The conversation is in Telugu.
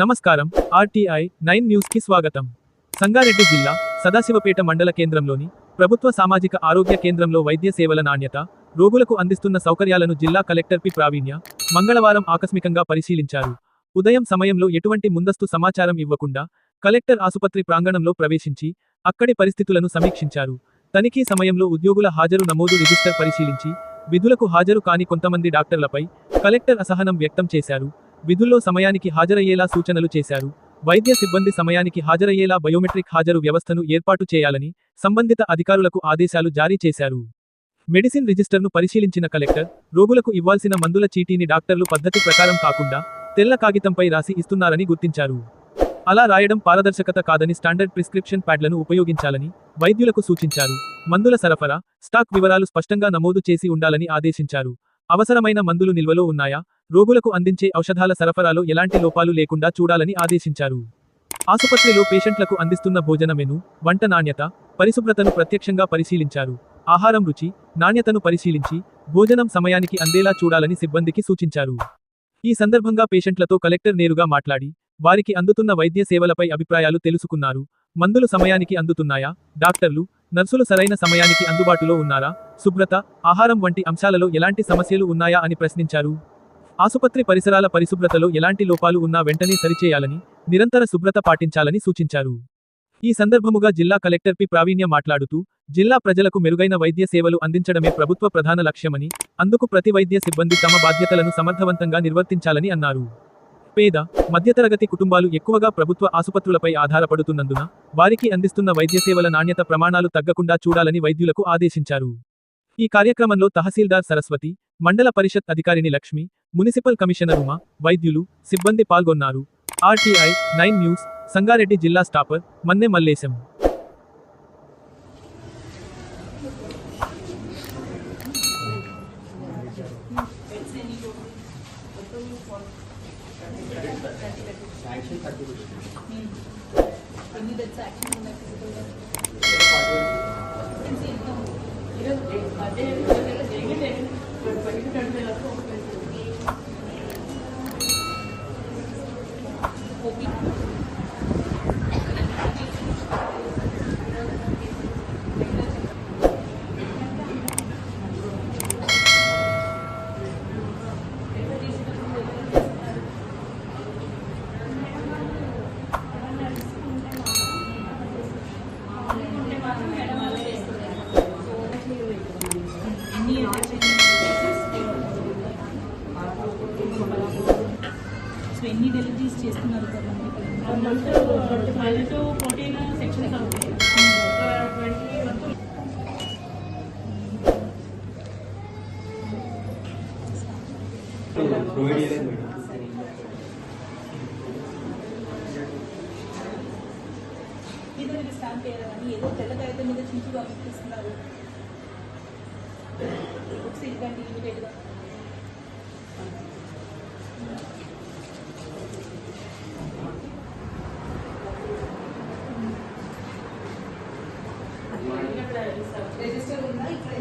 నమస్కారం. ఆర్టీఐ నైన్ న్యూస్కి స్వాగతం. సంగారెడ్డి జిల్లా సదాశివపేట మండల కేంద్రంలోని ప్రభుత్వ సామాజిక ఆరోగ్య కేంద్రంలో వైద్య సేవల నాణ్యత రోగులకు అందిస్తున్న సౌకర్యాలను జిల్లా కలెక్టర్ పి. ప్రావీణ్య మంగళవారం ఆకస్మికంగా పరిశీలించారు. ఉదయం సమయంలో ఎటువంటి ముందస్తు సమాచారం ఇవ్వకుండా కలెక్టర్ ఆసుపత్రి ప్రాంగణంలో ప్రవేశించి అక్కడి పరిస్థితులను సమీక్షించారు. తనిఖీ సమయంలో ఉద్యోగుల హాజరు నమోదు రిజిస్టర్ పరిశీలించి విధులకు హాజరు కాని కొంతమంది డాక్టర్లపై కలెక్టర్ అసహనం వ్యక్తం చేశారు. విధుల్లో సమయానికి హాజరయ్యేలా సూచనలు చేశారు. వైద్య సిబ్బంది సమయానికి హాజరయ్యేలా బయోమెట్రిక్ హాజరు వ్యవస్థను ఏర్పాటు చేయాలని సంబంధిత అధికారులకు ఆదేశాలు జారీ చేశారు. మెడిసిన్ రిజిస్టర్ను పరిశీలించిన కలెక్టర్ రోగులకు ఇవ్వాల్సిన మందుల చీటీని డాక్టర్లు పద్ధతి ప్రకారం కాకుండా తెల్ల కాగితంపై రాసి ఇస్తున్నారని గుర్తించారు. అలా రాయడం పారదర్శకత కాదని స్టాండర్డ్ ప్రిస్క్రిప్షన్ ప్యాడ్లను ఉపయోగించాలని వైద్యులకు సూచించారు. మందుల సరఫరా స్టాక్ వివరాలు స్పష్టంగా నమోదు చేసి ఉండాలని ఆదేశించారు. అవసరమైన మందులు నిల్వలో ఉన్నాయా? రోగులకు అందించే ఔషధాల సరఫరాలో ఎలాంటి లోపాలు లేకుండా చూడాలని ఆదేశించారు. ఆసుపత్రిలో పేషెంట్లకు అందిస్తున్న భోజన మెను వంట నాణ్యత పరిశుభ్రతను ప్రత్యక్షంగా పరిశీలించారు. ఆహారం రుచి నాణ్యతను పరిశీలించి భోజనం సమయానికి అందేలా చూడాలని సిబ్బందికి సూచించారు. ఈ సందర్భంగా పేషెంట్లతో కలెక్టర్ నేరుగా మాట్లాడి వారికి అందుతున్న వైద్య సేవలపై అభిప్రాయాలు తెలుసుకున్నారు. మందులు సమయానికి అందుతున్నాయా? డాక్టర్లు నర్సులు సరైన సమయానికి అందుబాటులో ఉన్నారా? శుభ్రత ఆహారం వంటి అంశాలలో ఎలాంటి సమస్యలు ఉన్నాయా అని ప్రశ్నించారు. ఆసుపత్రి పరిసరాల పరిశుభ్రతలో ఎలాంటి లోపాలు ఉన్నా వెంటనే సరిచేయాలని నిరంతర శుభ్రత పాటించాలని సూచించారు. ఈ సందర్భముగా జిల్లా కలెక్టర్ పి. ప్రావీణ్య మాట్లాడుతూ జిల్లా ప్రజలకు మెరుగైన వైద్య సేవలు అందించడమే ప్రభుత్వ ప్రధాన లక్ష్యమని అందుకు ప్రతి వైద్య సిబ్బంది తమ బాధ్యతలను సమర్థవంతంగా నిర్వర్తించాలని అన్నారు. పేద మధ్యతరగతి కుటుంబాలు ఎక్కువగా ప్రభుత్వ ఆసుపత్రులపై ఆధారపడుతున్నందున వారికి అందిస్తున్న వైద్య సేవల నాణ్యత ప్రమాణాలు తగ్గకుండా చూడాలని వైద్యులకు ఆదేశించారు. ఈ కార్యక్రమంలో తహసీల్దార్ సరస్వతి మండల పరిషత్ అధికారిని లక్ష్మి మున్సిపల్ కమిషనర్ ఉమా వైద్యులు సిబ్బంది పాల్గొన్నారు ఆర్టీఐ నైన్ న్యూస్ సంగారెడ్డి జిల్లా staffer Manne Mallesham Thank you. Action ఉన్నాయి ఎన్ని డెలివరీస్ చేస్తున్నారు A month, uh, 12 to 14 sections అవుతాయి స్టాంప్ చేయాలని ఏదో తెల్ల కాగితం మీద చించి పంపిస్తున్నారు ఒకసారి ఇవ్వండి ఇమీడియట్గా రిజిస్టర్ ఉందా? ఇక్కడ